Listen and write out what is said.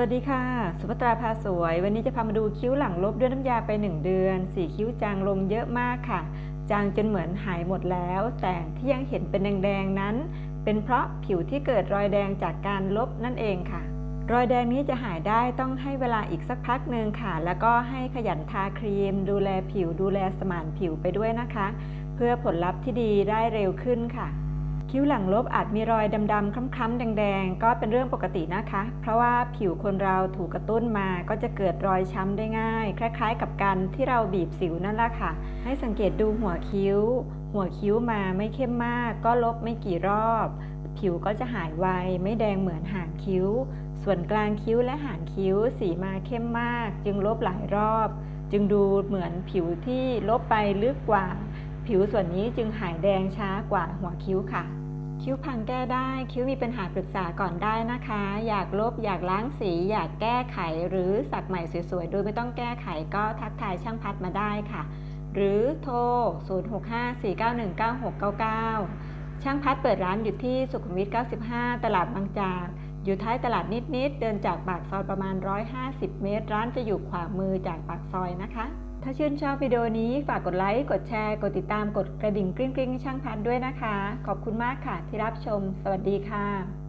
วัสดีค่ะ สุภัตราพาสวย วันนี้จะพามาดูคิ้วหลังลบด้วยน้ำยาไป 1 เดือน สีคิ้วจางลงเยอะมากค่ะ จางจนเหมือนหายหมดแล้ว แต่ที่ยังเห็นเป็นแดงๆนั้น เป็นเพราะผิวที่เกิดรอยแดงจากการลบนั่นเองค่ะ รอยแดงนี้จะหายได้ต้องให้เวลาอีกสักพักหนึ่งค่ะ แล้วก็ให้ขยันทาครีม ดูแลผิว ดูแลสมานผิวไปด้วยนะคะ เพื่อผลลัพธ์ที่ดีได้เร็วขึ้นค่ะ คิ้วหลังลบอาจมีรอยดำๆคล้ำๆแดง ๆ ก็เป็นเรื่องปกตินะคะ เพราะว่าผิวคนเราถูกกระตุ้นมาก็จะเกิดรอยช้ำได้ง่าย คล้าย ๆ กับการที่เราบีบสิวนั่นแหละค่ะ ให้สังเกตดูหัวคิ้ว หัวคิ้วมาไม่เข้มมาก ก็ลบไม่กี่รอบ ผิวก็จะหายไวไม่แดงเหมือนหางคิ้ว ส่วนกลางคิ้วและหางคิ้วสีมาเข้มมาก จึงลบหลายรอบ จึงดูเหมือนผิวที่ลบไปลึกกว่าผิวส่วนนี้จึงหายแดงช้ากว่าหัวคิ้วค่ะ คิ้วพังแก้ได้ คิ้วมีปัญหาปรึกษาก่อนได้นะคะ อยากลบอยากล้างสี อยากแก้ไขหรือสักใหม่สวยๆ โดยไม่ต้องแก้ไขก็ทักทายช่างพัดมาได้ค่ะ หรือโทร 0654919699 ช่างพัดเปิดร้านอยู่ที่สุขุมวิท 95 ตลาดบางจาก อยู่ท้ายตลาดนิดๆ เดินจากปากซอยประมาณ 150 เมตร ร้านจะอยู่ขวามือจากปากซอยนะคะ ถ้าชื่นชอบวิดีโอนี้ฝากกดไลค์ กดแชร์ กดติดตาม กดกระดิ่งกริ๊งๆให้ช่างพันด้วยนะคะ ขอบคุณมากค่ะที่รับชม สวัสดีค่ะ